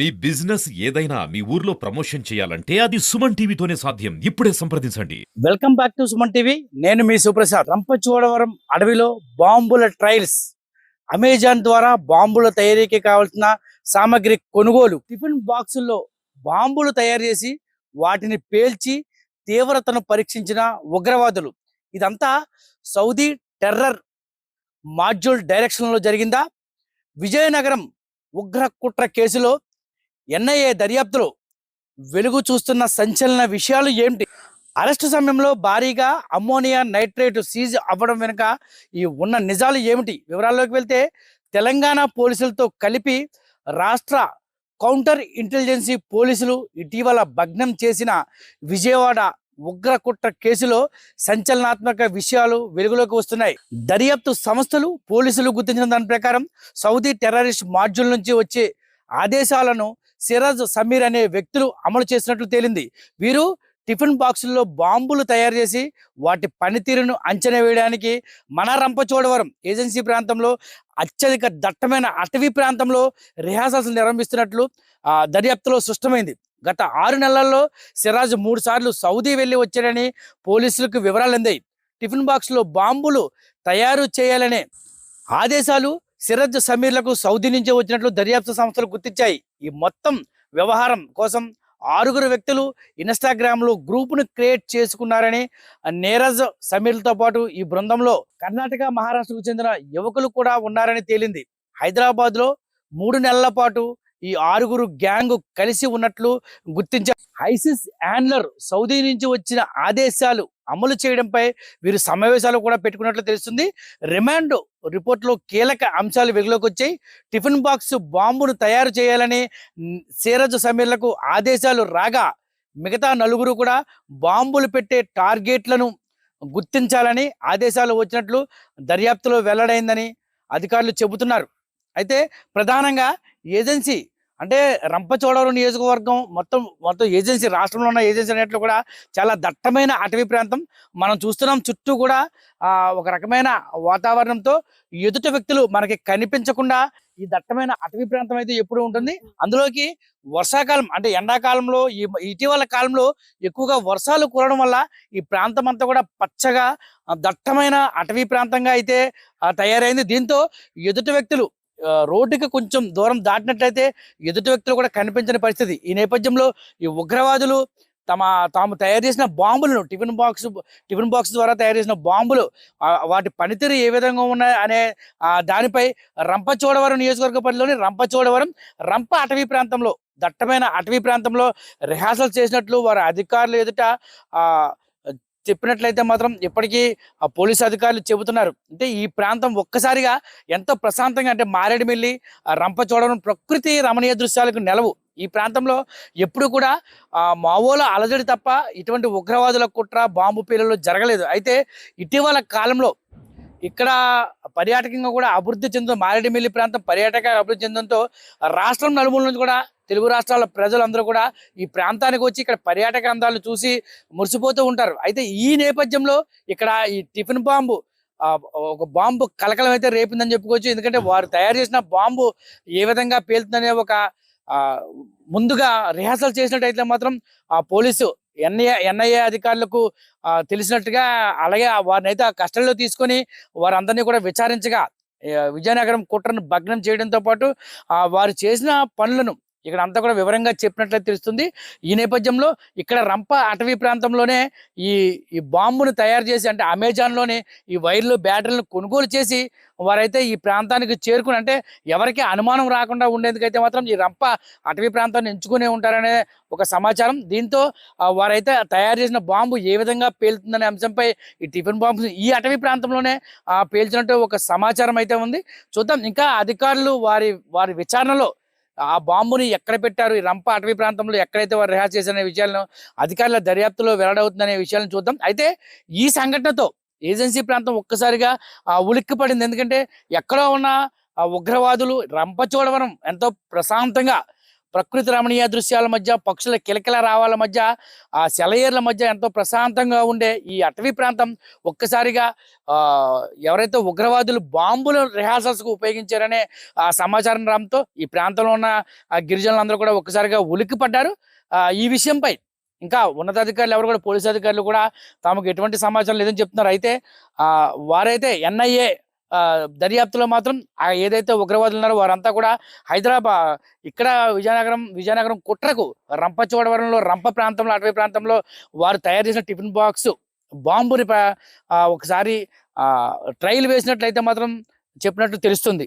మీ business ఏదైనా మీ ఊర్లో promotion చేయాలంటే అది సుమన్ టీవీతోనే సాధ్యం. ఇప్పుడే సంప్రదించండి. Welcome back to Suman TV. నేను మీ సుప్రసాద్. రంపచోడవరం అడవిలో బాంబుల ట్రయల్స్. అమెజాన్ ద్వారా బాంబుల తయారీకి కావాల్సిన సామాగ్రి కొనుగోలు. టిఫిన్ బాక్సుల్లో బాంబులు తయారు చేసి వాటిని పేల్చి తీవ్రతను పరీక్షించిన ఉగ్రవాదులు. ఇదంతా సౌదీ టెర్రర్ మాడ్యూల్ డైరెక్షన్లో జరిగిందా? విజయనగరం ఉగ్ర కుట్ర కేసులో ఎన్ఐఏ దర్యాప్తులో వెలుగు చూస్తున్న సంచలన విషయాలు ఏమిటి అరెస్టు సమయంలో భారీగా అమ్మోనియా నైట్రేట్ సీజ్ అవ్వడం వెనుక ఈ ఉన్న నిజాలు ఏమిటి? వివరాల్లోకి వెళ్తే తెలంగాణ పోలీసులతో కలిపి రాష్ట్ర కౌంటర్ ఇంటెలిజెన్సీ పోలీసులు ఇటీవల భగ్నం చేసిన విజయవాడ ఉగ్ర కుట్ర కేసులో సంచలనాత్మక విషయాలు వెలుగులోకి వస్తున్నాయి. దర్యాప్తు సంస్థలు పోలీసులు గుర్తించిన దాని ప్రకారం సౌదీ టెర్రరిస్ట్ మాడ్యూల్ నుంచి వచ్చే ఆదేశాలను సిరాజ్ సమీర్ అనే వ్యక్తులు అమలు చేసినట్లు తేలింది. వీరు టిఫిన్ బాక్సుల్లో బాంబులు తయారు చేసి వాటి పనితీరును అంచనా వేయడానికి మన రంపచోడవరం ఏజెన్సీ ప్రాంతంలో అత్యధిక దట్టమైన అటవీ ప్రాంతంలో రిహార్సల్స్ నిర్వహిస్తున్నట్లు దర్యాప్తులో స్పష్టమైంది. గత ఆరు నెలల్లో సిరాజ్ మూడు సార్లు సౌదీ వెళ్ళి వచ్చాడని పోలీసులకు వివరాలు అందాయి. టిఫిన్ బాక్స్లో బాంబులు తయారు చేయాలనే ఆదేశాలు సిరాజ్ సమీర్లకు సౌదీ నుంచి వచ్చినట్లు దర్యాప్తు సంస్థలు గుర్తించాయి. ఈ మొత్తం వ్యవహారం కోసం ఆరుగురు వ్యక్తులు ఇన్స్టాగ్రామ్లో గ్రూపును క్రియేట్ చేసుకున్నారని నీరజ్ సమీర్లతో పాటు ఈ బృందంలో కర్ణాటక మహారాష్ట్రకు చెందిన యువకులు కూడా ఉన్నారని తేలింది. హైదరాబాద్లో మూడు నెలల పాటు ఈ ఆరుగురు గ్యాంగ్ కలిసి ఉన్నట్లు గుర్తించారు ఐసిస్ యాన్లర్ సౌదీ నుంచి వచ్చిన ఆదేశాలు అమలు చేయడంపై వీరు సమావేశాలు కూడా పెట్టుకున్నట్లు తెలుస్తుంది. రిమాండ్ రిపోర్ట్లో కీలక అంశాలు వెలుగులోకి వచ్చాయి. టిఫిన్ బాక్స్ బాంబును తయారు చేయాలని సీరజ్ సమీర్లకు ఆదేశాలు రాగా మిగతా నలుగురు కూడా బాంబులు పెట్టే టార్గెట్లను గుర్తించాలని ఆదేశాలు వచ్చినట్లు దర్యాప్తులో వెల్లడైందని అధికారులు చెబుతున్నారు. అయితే ప్రధానంగా ఏజెన్సీ అంటే రంపచోడవరం నియోజకవర్గం మొత్తం మొత్తం ఏజెన్సీ రాష్ట్రంలో ఉన్న ఏజెన్సీ అనేట్లు కూడా చాలా దట్టమైన అటవీ ప్రాంతం. మనం చూస్తున్నాం చుట్టూ కూడా ఒక రకమైన వాతావరణంతో ఎదుటి వ్యక్తులు మనకి కనిపించకుండా ఈ దట్టమైన అటవీ ప్రాంతం అయితే ఎప్పుడు ఉంటుంది. అందులోకి వర్షాకాలం అంటే ఎండాకాలంలో ఈ ఇటీవల కాలంలో ఎక్కువగా వర్షాలు కురవడం వల్ల ఈ ప్రాంతం అంతా కూడా పచ్చగా దట్టమైన అటవీ ప్రాంతంగా అయితే తయారైంది. దీంతో ఎదుటి వ్యక్తులు రోడ్డుకి కొంచెం దూరం దాటినట్లయితే ఎదుటి వ్యక్తులు కూడా కనిపించని పరిస్థితి. ఈ నేపథ్యంలో ఈ ఉగ్రవాదులు తమ తాము తయారు చేసిన బాంబులను టిఫిన్ బాక్స్ టిఫిన్ బాక్స్ ద్వారా తయారు చేసిన బాంబులు వాటి పనితీరు ఏ విధంగా ఉన్నాయి అనే దానిపై రంపచోడవరం నియోజకవర్గ పరిధిలోని రంపచోడవరం రంప అటవీ ప్రాంతంలో దట్టమైన అటవీ ప్రాంతంలో రిహార్సల్ చేసినట్లు వారి అధికారులు ఎదుట చెప్పినట్లయితే మాత్రం ఇప్పటికీ ఆ పోలీసు అధికారులు చెబుతున్నారు. అంటే ఈ ప్రాంతం ఒక్కసారిగా ఎంతో ప్రశాంతంగా అంటే మారేడుమిల్లి ఆ రంపచోడవరం ప్రకృతి రమణీయ దృశ్యాలకు నెలవు. ఈ ప్రాంతంలో ఎప్పుడు కూడా ఆ మావోల అలజడి తప్ప ఇటువంటి ఉగ్రవాదుల కుట్ర బాంబు పేలులు జరగలేదు. అయితే ఇటీవల కాలంలో ఇక్కడ పర్యాటకంగా కూడా అభివృద్ధి చెందుతూ మారేడుమిల్లి ప్రాంతం పర్యాటక అభివృద్ధి చెందడంతో రాష్ట్రం నలుమూల నుంచి కూడా తెలుగు రాష్ట్రాల ప్రజలందరూ కూడా ఈ ప్రాంతానికి వచ్చి ఇక్కడ పర్యాటక అందాలను చూసి మురిసిపోతూ ఉంటారు. అయితే ఈ నేపథ్యంలో ఇక్కడ ఈ టిఫిన్ బాంబు ఒక బాంబు కలకలం అయితే రేపిందని చెప్పుకోవచ్చు. ఎందుకంటే వారు తయారు చేసిన బాంబు ఏ విధంగా పేలుతుందనే ఒక ముందుగా రిహార్సల్ చేసినట్టయితే మాత్రం ఆ పోలీసు ఎన్ఐఏ ఎన్ఐఏ అధికారులకు తెలిసినట్టుగా అలాగే వారిని అయితే ఆ కస్టడీలో తీసుకొని వారందరినీ కూడా విచారించగా విజయనగరం కుట్రను భగ్నం చేయడంతో పాటు వారు చేసిన పనులను ఇక్కడ అంతా కూడా వివరంగా చెప్పినట్లయితే తెలుస్తుంది. ఈ నేపథ్యంలో ఇక్కడ రంప అటవీ ప్రాంతంలోనే ఈ ఈ బాంబును తయారు చేసి అంటే అమెజాన్లోనే ఈ వైర్లు బ్యాటరీలను కొనుగోలు చేసి వారైతే ఈ ప్రాంతానికి చేరుకుని అంటే ఎవరికి అనుమానం రాకుండా ఉండేందుకైతే మాత్రం ఈ రంప అటవీ ప్రాంతాన్ని ఎంచుకునే ఉంటారనే ఒక సమాచారం. దీంతో వారైతే తయారు చేసిన బాంబు ఏ విధంగా పేలుతుందనే అంశంపై ఈ టిఫిన్ బాంబు ఈ అటవీ ప్రాంతంలోనే పేల్చినట్టు ఒక సమాచారం అయితే ఉంది. చూద్దాం. ఇంకా అధికారులు వారి వారి విచారణలో ఆ బాంబుని ఎక్కడ పెట్టారు? ఈ రంప అటవీ ప్రాంతంలో ఎక్కడైతే వారు రిహార్స్ చేసిన విషయాలను అధికారుల దర్యాప్తులో వెల్లడవుతుందనే విషయాలను చూద్దాం. అయితే ఈ సంఘటనతో ఏజెన్సీ ప్రాంతం ఒక్కసారిగా ఉలిక్కి పడింది ఎందుకంటే ఎక్కడో ఉన్న ఉగ్రవాదులు రంపచోడవరం ఎంతో ప్రశాంతంగా ప్రకృతి రమణీయ దృశ్యాల మధ్య పక్షుల కిలకిల రావాల మధ్య ఆ సెలయేర్ల మధ్య ఎంతో ప్రశాంతంగా ఉండే ఈ అటవీ ప్రాంతం. ఒక్కసారిగా ఎవరైతే ఉగ్రవాదులు బాంబులు రిహార్సల్స్కు ఉపయోగించారనే ఆ సమాచారం రావడంతో ఈ ప్రాంతంలో ఉన్న గిరిజనులందరూ కూడా ఒక్కసారిగా ఉలిక్కి పడ్డారు. ఈ విషయంపై ఇంకా ఉన్నతాధికారులు ఎవరు కూడా పోలీసు అధికారులు కూడా తమకు ఎటువంటి సమాచారం లేదని చెప్తున్నారు. అయితే వారైతే ఎన్ఐఏ దర్యాప్తులో మాత్రం ఆ ఏదైతే ఉగ్రవాదులు ఉన్నారో వారంతా కూడా హైదరాబాద్ ఇక్కడ విజయనగరం విజయనగరం కుట్రకు రంపచోడవరంలో రంప ప్రాంతంలో అటవీ ప్రాంతంలో వారు తయారు చేసిన టిఫిన్ బాక్స్ బాంబుని ఒకసారి ట్రైల్ వేసినట్లయితే మాత్రం చెప్పినట్లు తెలుస్తుంది.